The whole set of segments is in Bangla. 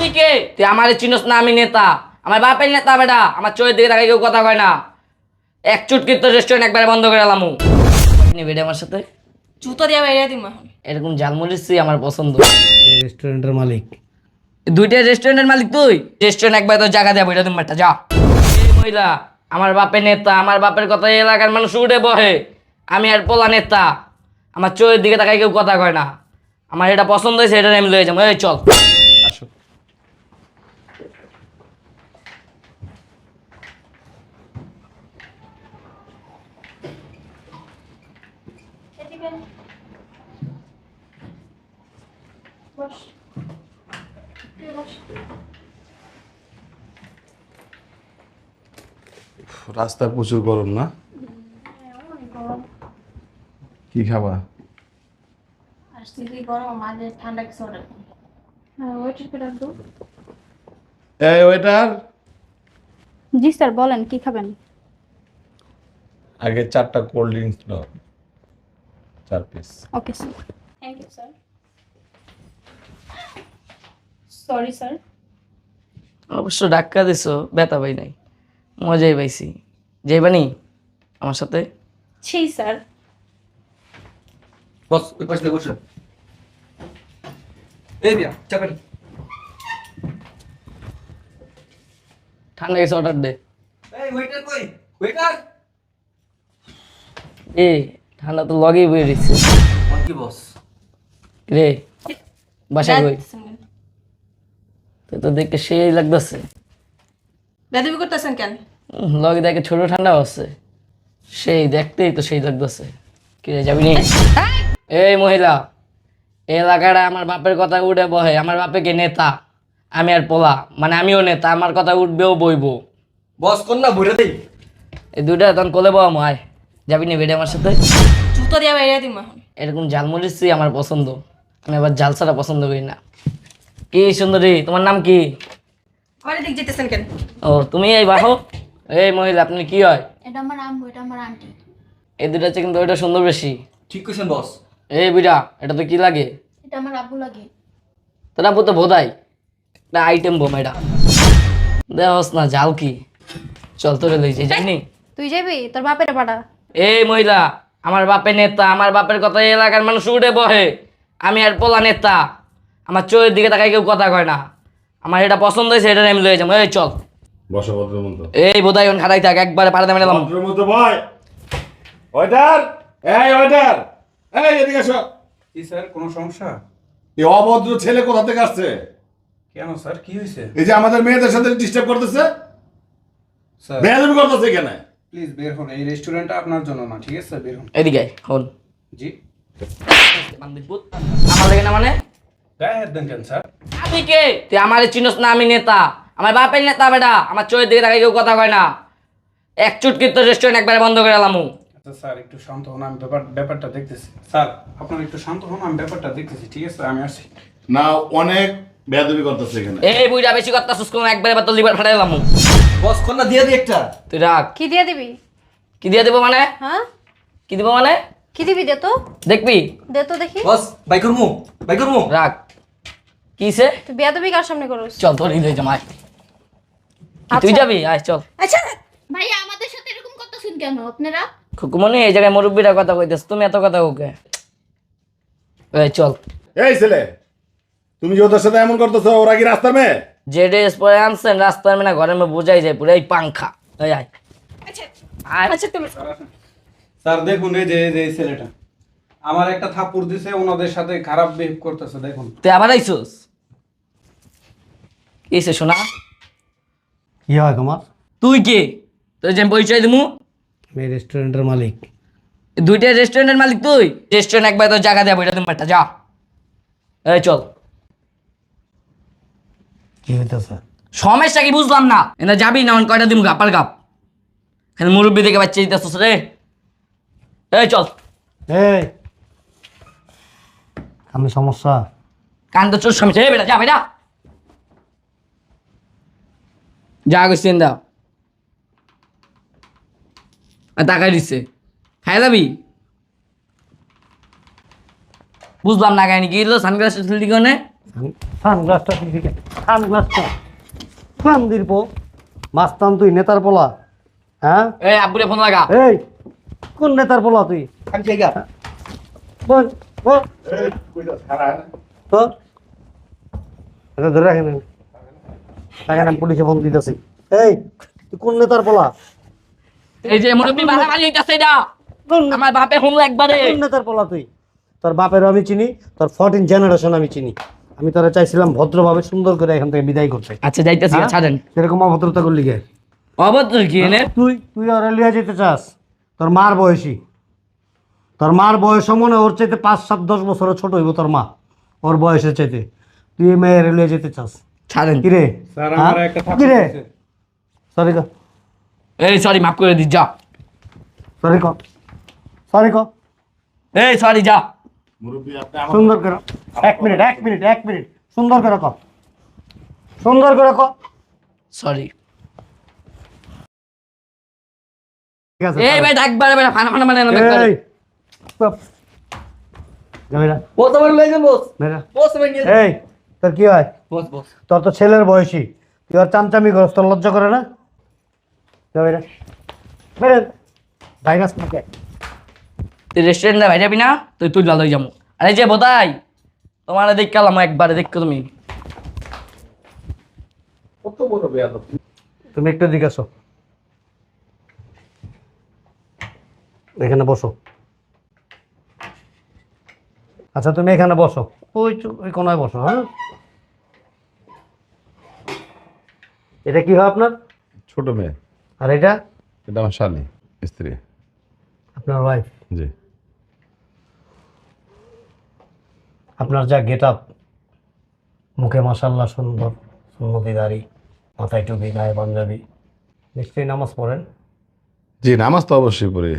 তুই কে তুই আমার চিনস না আমি নেতা। আমার বাপের নেতা বেটা। আমার চোখের দিকে তাকাই কেউ কথা কয় না। এক চুটকির তো রেস্টুরেন্ট একবারে বন্ধ করে এলাম বেটে আমার সাথে। জুতো দিয়ে বাইরে দিম এরকম ঝালমুড়ি আমার পছন্দ। এই রেস্টুরেন্টের মালিক। দুইটা রেস্টুরেন্টের মালিক তুই? রেস্টুরেন্ট একবার তো জায়গা দেবো এটা তুমি একটা যা। এই মহিলা আমার বাপের নেতা আমার বাপের কথা এলাকার মানুষ উঠে বহে। আমি আর পোলা নেতা। আমার চোখের দিকে তাকাই কেউ কথা কয় না। আমার এটা পছন্দ হয়েছে এটা আমি লয়ে যাব। এই চল। আসো রাস্তায় প্রচুর গরম না? কি খাবা? হ্যাঁ এই ওয়েটার জি স্যার বলেন কি খাবেন? আগে চারটা কোল্ড ড্রিঙ্কস দাও চার piece okay sir thank you sir sorry sir অবশ্য ডাক্কা দিছো ব্যথা পাই নাই। মজাই পাইছি। যাইবানি আমার সাথে? ছি স্যার। বস ওই পাশে দিয়ে বসে। এই বিয়া চাপেন। ঠান্ডা কিছু অর্ডার দে। এই ওয়েটার কই? ওয়েটার এ ঠান্ডা তো লগেই বয়ে দিচ্ছে কি বস? রে বাসায় বই। তুই তো দেখতে সেই লাগতেছে। বেদবি করতেছেন কেন? লগে দেখে ছোট ঠান্ডা আছে। সেই দেখতেই তো সেই লাগতেছে। কিরে যাবি নি? এই মহিলা এলাকাটা আমার বাপের কথা উঠে বহে। আমার বাপে বাপেকে নেতা? আমি আর পোলা। মানে আমিও নেতা আমার কথা উঠবেও বইবো। বস কোন না ভরে দেই। এই দুইটা তখন কোলে বাবা মায় যাবি নি বেডে আমার সাথে? জুতো দিয়ে বাইরে দিম এখন। এরকম ঝালমরিচি আমার পছন্দ। আমি আবার ঝাল ছাড়া পছন্দ করি না। কি সুন্দরী? তোমার নাম কি? আমার এদিক যেতেছেন কেন? ও তুমি এই বাহো? এই মহিলা আপনি কি হয়? এটা আমার আম্মু এটা আমার আন্টি। এই দুটো হচ্ছে কিন্তু ওইটা সুন্দর বেশি। ঠিক কইছেন বস। এই বুড়া এটা তো কি লাগে? এটা আমার আব্বু লাগে। তোর আপু তো বোধাই একটা আইটেম বোম এটা। দেহস না জাল কি? চল তোরে লইছি জানি। তুই যাবি? তোর বাপের পাঠা এই মহিলা আমার বাপের নেতা আমার বাপের কথা এই এলাকার মানুষ উঠে বহে। আমি আর পোলা নেতা। আমার চোখের দিকে তাকাই কেউ কথা কয় না। আমার এটা পছন্দ হয়েছে এটা আমি লয়ে যাব। এই চল। বসো ভদ্রের মতো এই বোধাই এখন খারাই থাক একবারে পাড়াতে মেলাম ভদ্রের মতো ভয় ওয়েটার! এই ওয়েটার! এই এদিকে এসো। কি স্যার কোনো সমস্যা? এই অভদ্র ছেলে কোথা থেকে আসছে? কেন স্যার কি হয়েছে? এই যে আমাদের মেয়েদের সাথে ডিস্টার্ব করতেছে? স্যার। বেয়াদবি করতেছে কেন প্লিজ বের হন। এই রেস্টুরেন্টটা আপনার জন্য না ঠিক আছে? বের হন। এদিকে আয়, হন জি। আমার না মানে? গায়ে হাত দেন কেন স্যার? আমি কে তুই আমার চিনস না আমি নেতা। আমার বাপের নেতা বেটা। আমার চোখের দিকে তাকাই কেউ কথা কয় না। এক চুটকির তো রেস্টুরেন্ট একবারে বন্ধ করে এলাম আচ্ছা স্যার একটু শান্ত হন আমি ব্যাপার ব্যাপারটা দেখতেছি। স্যার আপনার একটু শান্ত হন আমি ব্যাপারটা দেখতেছি ঠিক আছে? আমি আসছি। না অনেক বেয়াদবি করতেছে এখানে। এই বেশি কথা একবারে বা তোর লিভার ফাটাই এলাম বস দিয়ে দি একটা। তুই রাখ। কি দিয়ে দিবি? কি দিয়ে দেবো মানে? হ্যাঁ? কি দিব মানে? কি দিবি দে তো। দেখবি? দে তো দেখি। বস বাই করমু বাই করমু। রাখ। কিসে? তুই বেয়াদবি কার সামনে চল তোর জমায় তুই যাবি? আয় চল। আচ্ছা ভাইয়া আমাদের সাথে এরকম করতেছেন কেন আপনারা? খুকুমনি এই জায়গায় মুরব্বীরা কথা কইতেছ তুমি এত কথা ওকে এই চল। এই ছেলে তুমি যে ওদের সাথে এমন করতেছো ওরা কি রাস্তার মেয়ে? যে ড্রেস পরে আনছেন রাস্তার মেনা ঘরের মধ্যে বোঝাই যায় পুরো এই পাংখা। এই আয়। আচ্ছা। আচ্ছা তুমি স্যার দেখুন এই যে এই ছেলেটা। আমার একটা থাপ্পড় দিছে ওনাদের সাথে খারাপ বিহেভ করতেছে দেখুন। তুই আবার আইসোস? কিসে শোনা। কি হয় তোমার? তুই কে? তুই যে পরিচয় দিমু? আমি রেস্টুরেন্টের মালিক। দুইটা রেস্টুরেন্টের মালিক তুই? রেস্টুরেন্ট একবার তো জায়গা দেবো এটা তুমি যা। এই চল। কি হইতেছে? সমস্যা কি বুঝলাম না। এটা যাবি না অন কয়টা দিম গাপার গাপ এখানে মুরব্বী দেখে বাচ্চা দিতেছিস রে। এই চল। এই। আমি সমস্যা? কান তো চোর সমস্যা। বেটা যা বেটা। যা করছেন দাও। টাকাই দিচ্ছে খাই যাবি? বুঝলাম না কাহিনী। কি হলো সানগ্লাস দিকে সানগ্লাসটা দিকে সানগ্লাসটা। কান দিরপো মাস্তান তুই নেতার পোলা। হ্যাঁ? এই আব্বুরে ফোন লাগা। এই কোন নেতার পোলা তুই? আমি জায়গা বল বল। এই, কইটা ছাড়া তো? এটা ধরে রাখেন। আমি পুলিশে ফোন দিতেছি। এই তুই কোন নেতার পোলা? এই যে মুরব্বী মারামারি হইতাছে এটা আমার বাপে একবারে। কোন নেতার পোলা তুই? তোর বাপেরও আমি চিনি তোর ফোরটিন জেনারেশন আমি চিনি। আমি তোরা চাইছিলাম ভদ্রভাবে সুন্দর করে এখান থেকে বিদায় করতে। আচ্ছা যাইতেছি হ্যাঁ? ছাড়েন। এরকম অভদ্রতা করলি গে অভদ্র কি এনে তুই তুই আর লিয়া যেতে চাস? তোর মার বয়সী। তোর মার বয়স মনে ওর চাইতে পাঁচ সাত দশ বছরের ছোট হইব তোর মা। ওর বয়সের চাইতে। তুই মেয়ে লিয়ে যেতে চাস? ছাড়েন। কিরে স্যার হ্যাঁ? আমার একটা কিরে সরি ক এই সরি মাফ করে দিস যা। সরি ক সরি ক এই সরি যা। মুরব্বি আপনি সুন্দর করে। এক মিনিট এক মিনিট এক মিনিট। সুন্দর করে ক সুন্দর করে ক সরি। ঠিক আছে এই ভাই ডাকবারে বেটা ফানা ফানা মানে না এই চুপ। যাবি না? বস আমার লয়ে যান বস বস আমি এই তোর কি হয়? তোর তো ছেলের বয়সী তুই আর চামচামি করস তোর লজ্জা করে না? ভাইরাস তুই রেস্টুরেন্টে ভাই যাবি না তুই তুই লাল যাব। আরে যে বোধাই তোমার দেখ কালাম একবারে দেখো তুমি? কত বড় বেয়াদব। তুমি একটু দিকে আসো। এখানে বসো। আচ্ছা তুমি এখানে বসো। ওই ওই কোনায় বসো হ্যাঁ? এটা কি হয় আপনার? ছোট মেয়ে। আর এটা? এটা আমার শালি স্ত্রী। আপনার ওয়াইফ জি। আপনার যা গেট আপ মুখে মাসাল্লাহ সুন্দর সুন্নতি দাড়ি মাথায় টুপি গায়ে পাঞ্জাবি। নিশ্চয়ই নামাজ পড়েন? জি নামাজ তো অবশ্যই পড়ি।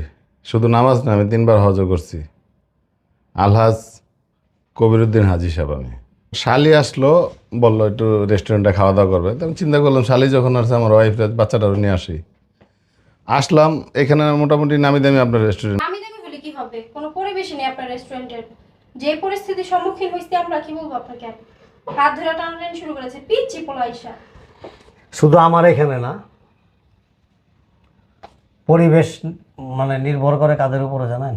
শুধু নামাজ না আমি তিনবার হজ করছি। আলহাজ কবিরুদ্দিন হাজি সাহেব আমি। শালি আসলো বলল একটু রেস্টুরেন্টে খাওয়া দাওয়া করবে। তো আমি চিন্তা করলাম শালি যখন আসছে আমার ওয়াইফ বাচ্চাটারও নিয়ে আসি। আসলাম এখানে মোটামুটি নামি দামি আপনার রেস্টুরেন্ট আমি দামি হলে কি হবে? কোনো পরিবেশই নেই আপনার রেস্টুরেন্টের যে পরিস্থিতির সম্মুখীন হয়েছি আমরা কি বলব আপনাকে? হাত ধরে টানাটানি শুরু করেছে পিচ্ছি শুধু আমার এখানে না পরিবেশ মানে নির্ভর করে কাদের উপরে জানেন?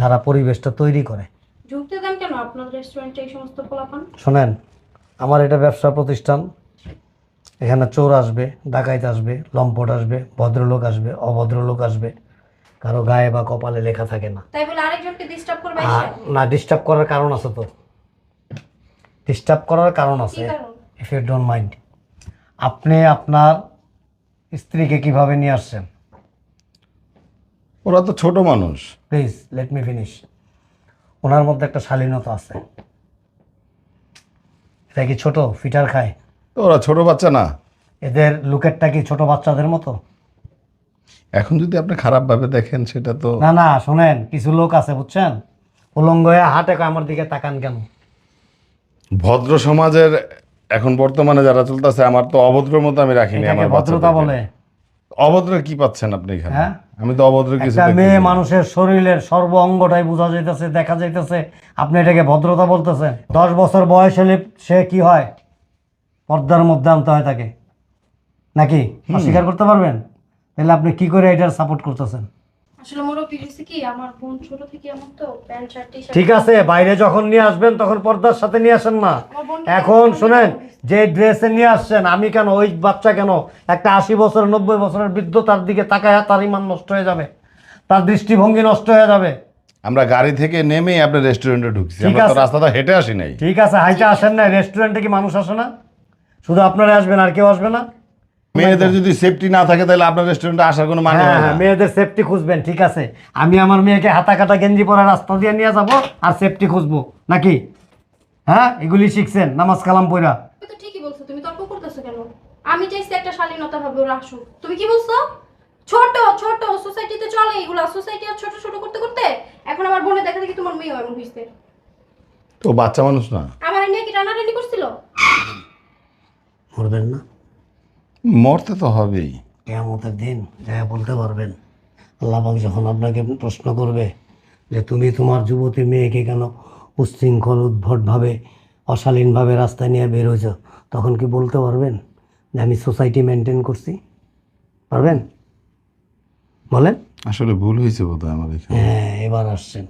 যারা পরিবেশটা তৈরি করে। ঢুকতে দেন কেন? আপনার রেস্টুরেন্টে এই সমস্ত পোলাপান শোনেন আমার এটা ব্যবসা প্রতিষ্ঠান। এখানে চোর আসবে ডাকাইত আসবে লম্পট আসবে ভদ্রলোক আসবে অভদ্রলোক আসবে। কারও গায়ে বা কপালে লেখা থাকে না। তাই বলে আরেকজনকে ডিস্টার্ব করবে আর না ডিস্টার্ব করার কারণ আছে তো। ডিস্টার্ব করার কারণ আছে ইফ ইউ ডোন্ট মাইন্ড আপনি আপনার স্ত্রীকে কীভাবে নিয়ে আসছেন? ওরা তো ছোট মানুষ। প্লিজ লেট মি ফিনিশ ওনার মধ্যে একটা শালীনতা আছে। এটা কি ছোট? ফিটার খায়? ওরা ছোট বাচ্চা না। এদের লুকেরটা কি ছোট বাচ্চাদের মতো? এখন যদি আপনি খারাপভাবে দেখেন সেটা তো না না শোনেন কিছু লোক আছে বুঝছেন? উলঙ্গ হয়ে হাটে কয় আমার দিকে তাকান কেন? ভদ্র সমাজের এখন বর্তমানে যারা চলতেছে আমার তো অভদ্র মতো আমি রাখিনি আমার ভদ্রতা বলে। অভদ্র কি পাচ্ছেন আপনি এখানে? হ্যাঁ? আমি তো অভদ্র কিছু একটা দেখতেছি মেয়ে মানুষের শরীরের সর্ব অঙ্গটাই বোঝা যাইতেছে দেখা যাইতেছে। আপনি এটাকে ভদ্রতা বলতেছেন। দশ বছর বয়স হলে সে কি হয়? পর্দার মধ্যে আনতে হয় তাকে। নাকি? স্বীকার করতে পারবেন? তাহলে আপনি কি করে এটার সাপোর্ট করতেছেন? আসলে মুরব্বী হয়েছে কি আমার বোন ছোট থেকে আমার তো প্যান্ট শার্ট টি ঠিক আছে বাইরে যখন নিয়ে আসবেন তখন পর্দার সাথে নিয়ে আসেন না। এখন শুনেন যে ড্রেসে নিয়ে আসছেন আমি কেন ওই বাচ্চা কেন? একটা আশি বছর নব্বই বছরের বৃদ্ধ তার দিকে তাকায় তার ইমান নষ্ট হয়ে যাবে। তার দৃষ্টিভঙ্গি নষ্ট হয়ে যাবে। আমরা গাড়ি থেকে নেমে আপনার রেস্টুরেন্টে ঢুকছি। ঠিক আমরা তো। রাস্তাটা হেঁটে আসি নাই। ঠিক আছে হাইটা আসেন না রেস্টুরেন্টে কি মানুষ আসে না? শুধু আপনারা আসবেন আর কেউ আসবে না। মেয়েদের যদি সেফটি না থাকে তাহলে আপনার রেস্টুরেন্টে আসার কোনো মানে হ্যাঁ হয় না। হ্যাঁ মেয়েদের সেফটি খুঁজবেন ঠিক আছে। আমি আমার মেয়েকে হাতা কাটা গেঞ্জি পরা রাস্তা দিয়ে নিয়ে যাব আর সেফটি খুঁজবো নাকি? হ্যাঁ এগুলি শিখছেন নামাজ কালাম পড়া। তুমি তো ঠিকই বলছো তুমি তর্ক করতেছো কেন? আমি চাইছি একটা শালীনতা ভাবে ওরা আসুক। তুমি কি বলছো? ছোট ছোট সোসাইটিতে চলে এগুলো। সোসাইটি আর ছোট ছোট করতে করতে এখন আমার বোনে দেখা দেখি তোমার মেয়ে এমন হয়েছে তো বাচ্চা মানুষ না। আমার নিয়ে কি রান্না টানাটানি করছিল? করবেন না। মরতে তো হবেই। কেয়ামতের দিন যা বলতে পারবেন আল্লাহবাক যখন আপনাকে প্রশ্ন করবে যে তুমি তোমার যুবতী মেয়েকে কেন উচ্ছৃঙ্খল উদ্ভটভাবে অশালীনভাবে রাস্তায় নিয়ে বের হয়েছ তখন কি বলতে পারবেন যে আমি সোসাইটি মেনটেন করছি? পারবেন? বলেন। আসলে ভুল হয়েছে বোধহয় আমার হ্যাঁ এবার আসছেন।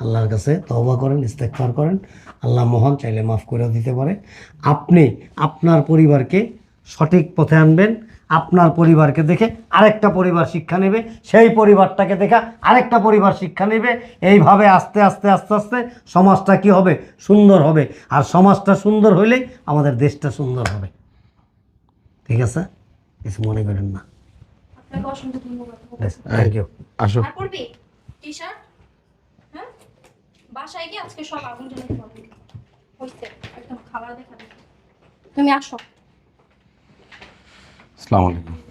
আল্লাহর কাছে তওবা করেন ইস্তেকফার করেন। আল্লাহ মহান চাইলে মাফ করে দিতে পারে। আপনি আপনার পরিবারকে সঠিক পথে আনবেন আপনার পরিবারকে দেখে আরেকটা পরিবার শিক্ষা নেবে সেই পরিবারটাকে দেখা আরেকটা পরিবার শিক্ষা নেবে। এইভাবে আস্তে আস্তে আস্তে আস্তে সমাজটা কি হবে? সুন্দর হবে। আর সমাজটা সুন্দর হইলেই আমাদের দেশটা সুন্দর হবে। ঠিক আছে? কিছু মনে করেন না। আসো। হ্যাঁ? বাসায় গিয়ে আজকে সব আগুন তুমি আসো। আসসালামু আলাইকুম।